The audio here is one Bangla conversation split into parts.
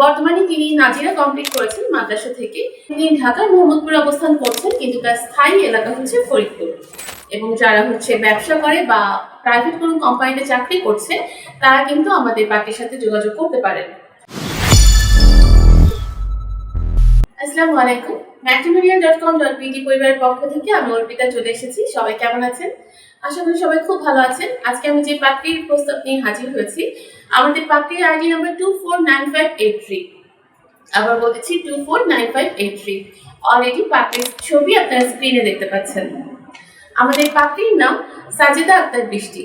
বর্তমানে তিনি নাজিরা কমপ্লিট করেছেন মাদ্রাসা থেকে। তিনি ঢাকার মোহাম্মদপুরে অবস্থান করছেন, কিন্তু তার স্থায়ী এলাকা হচ্ছে ফরিদপুর। এবং যারা হচ্ছে ব্যবসা করে বা প্রাইভেট কোনো কোম্পানিতে চাকরি করছে, তারা কিন্তু আমাদের পার্টির সাথে যোগাযোগ করতে পারেন। আসসালামু আলাইকুম। Matrimonial dot com dot BD পরিবারের পক্ষ থেকে আমি অর্পিতা চলে এসেছি। সবাই কেমন আছেন? আশা করি সবাই খুব ভালো আছেন। আজকে আমি যে পাত্রীর প্রস্তাব নিয়ে হাজির হয়েছি আমাদের পাত্রীর ID number two four nine five eight three আবার বলতেছি two four nine five eight three already পাত্রীর ছবি আপনারা স্ক্রিনে দেখতে পাচ্ছেন। আমাদের পাত্রীর নাম সাজেদা আক্তার বৃষ্টি।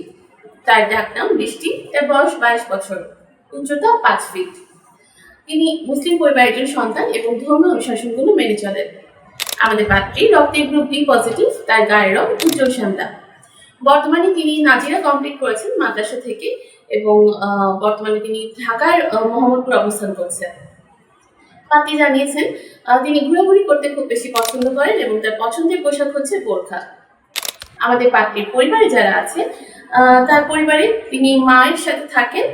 তার ডাক নাম বৃষ্টি। তার বয়স বাইশ বছর। উচ্চতা পাঁচ ফিট তিনি মুসলিম পরিবারের একজন সন্তান এবং ধর্মীয় অনুশাসনগুলো মেনে চলেন। আমাদের পাত্রী রক্তের গ্রুপ বি পজিটিভ তার গায়ের রং উজ্জ্বল শ্যামলা বর্তমানে তিনি নাজিরা কমপ্লিট করেছেন মাদ্রাসা থেকে এবং বর্তমানে তিনি ঢাকার মোহাম্মদপুর অবস্থান করছেন। পাত্রী জানিয়েছেন তিনি ঘোরাঘুরি করতে খুব বেশি পছন্দ করেন এবং তার পছন্দের পোশাক হচ্ছে বোরখা। আমাদের পাত্রীর পরিবারে যারা আছে তার পরিবারে তিনি মায়ের সাথে থাকেন।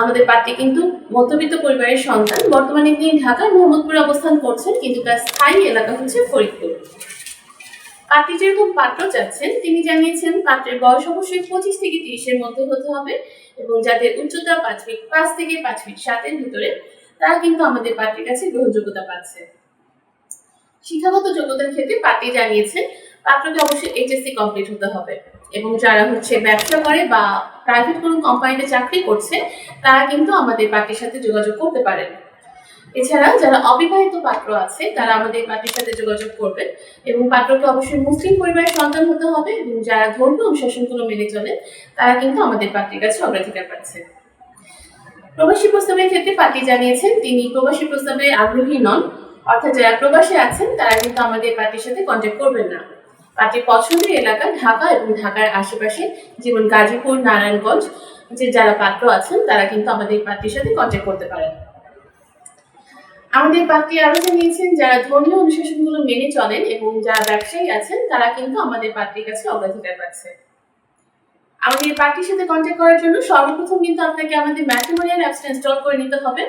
আমাদের পাত্রী কিন্তু মধ্যবিত্ত পরিবারের সন্তান। বর্তমানে তিনি ঢাকার মোহাম্মদপুরে অবস্থান করছেন, কিন্তু তার স্থায়ী এলাকা হচ্ছে ফরিদপুর। পাত্রী যেরকম পাত্র চাচ্ছেন, তিনি জানিয়েছেন পাত্রের বয়স অবশ্যই পঁচিশ থেকে তিরিশের মধ্যে হতে হবে এবং যাদের উচ্চতা পাঁচ ফিট পাঁচ থেকে পাঁচ ফিট সাতের ভিতরে, তারা কিন্তু আমাদের পাত্রের কাছে গ্রহণযোগ্যতা পাচ্ছে। শিক্ষাগত যোগ্যতার ক্ষেত্রে পাত্রী জানিয়েছেন, পাত্রকে অবশ্যই এইচএসসি কমপ্লিট হতে হবে এবং যারা হচ্ছে ব্যবসা করে বা প্রাইভেট কোনো কোম্পানিতে চাকরি করছে, তারা কিন্তু আমাদের পার্টির সাথে যোগাযোগ করতে পারেন। এছাড়া যারা অবিবাহিত পাত্র আছে, তারা আমাদের পার্টির সাথে যোগাযোগ করবেন এবং পাত্রকে অবশ্যই মুসলিম পরিবারের সন্তান হতে হবে এবং যারা ধর্মীয় অনুশাসনগুলো মেনে চলে তারা কিন্তু আমাদের পার্টির কাছে অগ্রাধিকার পাচ্ছে। প্রবাসী প্রস্তাবের ক্ষেত্রে পার্টি জানিয়েছেন, তিনি প্রবাসী প্রস্তাবে আগ্রহী নন। অর্থাৎ যারা প্রবাসে আছেন, তারা কিন্তু আমাদের পার্টির সাথে কন্ট্যাক্ট করবেন না। পার্টির পছন্দের এলাকা ঢাকা এবং ঢাকার আশেপাশে যেমন গাজীপুর, নারায়ণগঞ্জ, যে যারা পাত্র আছেন, তারা কিন্তু আমাদের পার্টির সাথে কন্ট্যাক্ট করতে পারেন। আমাদের পার্টি আরও জানিয়েছেন, যারা ধর্মীয় অনুশাসনগুলো মেনে চলেন এবং যারা ব্যবসায়ী আছেন, তারা কিন্তু আমাদের পার্টির কাছে অগ্রাধিকার পাচ্ছে আমাদের পার্টির সাথে কন্ট্যাক্ট করার জন্য সর্বপ্রথম কিন্তু আপনাকে আমাদের ম্যাট্রিমোনিয়াল অ্যাপসটা ইনস্টল করে নিতে হবে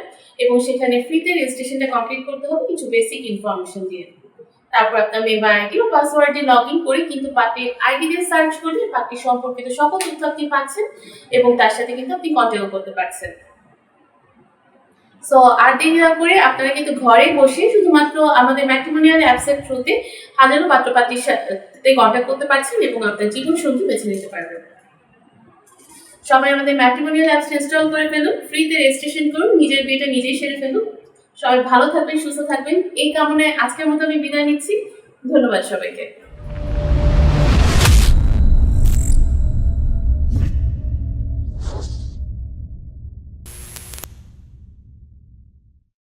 এবং সেখানে ফ্রিতে রেজিস্ট্রেশনটা কমপ্লিট করতে হবে, কিছু বেসিক ইনফরমেশন দিয়ে। তারপর আপনার মেম্বার আইডি ও পাসওয়ার্ড দিয়ে লগ ইন করে কিন্তু পার্টির আইডি দিয়ে সার্চ করলে পার্টি সম্পর্কিত সকল তথ্য আপনি পাচ্ছেন এবং তার সাথে কিন্তু আপনি কন্ট্যাক্ট করতে পারছেন। সো আর দেরি না করে আপনারা কিন্তু ঘরে বসে শুধুমাত্র আমাদের ম্যাট্রিমোনিয়াল অ্যাপসের থ্রুতে হাজারো পাত্রপাত্রীর সাথে কন্ট্যাক্ট করতে পারছেন এবং আপনার জীবন সঙ্গী বেছে নিতে পারবেন। সবাই আমাদের ম্যাট্রিমোনিয়াল অ্যাপস ইনস্টল করে ফেলুন ফ্রিতে রেজিস্ট্রেশন করুন, নিজের বিয়েটা নিজেই সেরে ফেলুন। সবাই ভালো থাকবেন, সুস্থ থাকবেন। এই কামনায় আজকের মতো আমি বিদায় নিচ্ছি। ধন্যবাদ সবাইকে।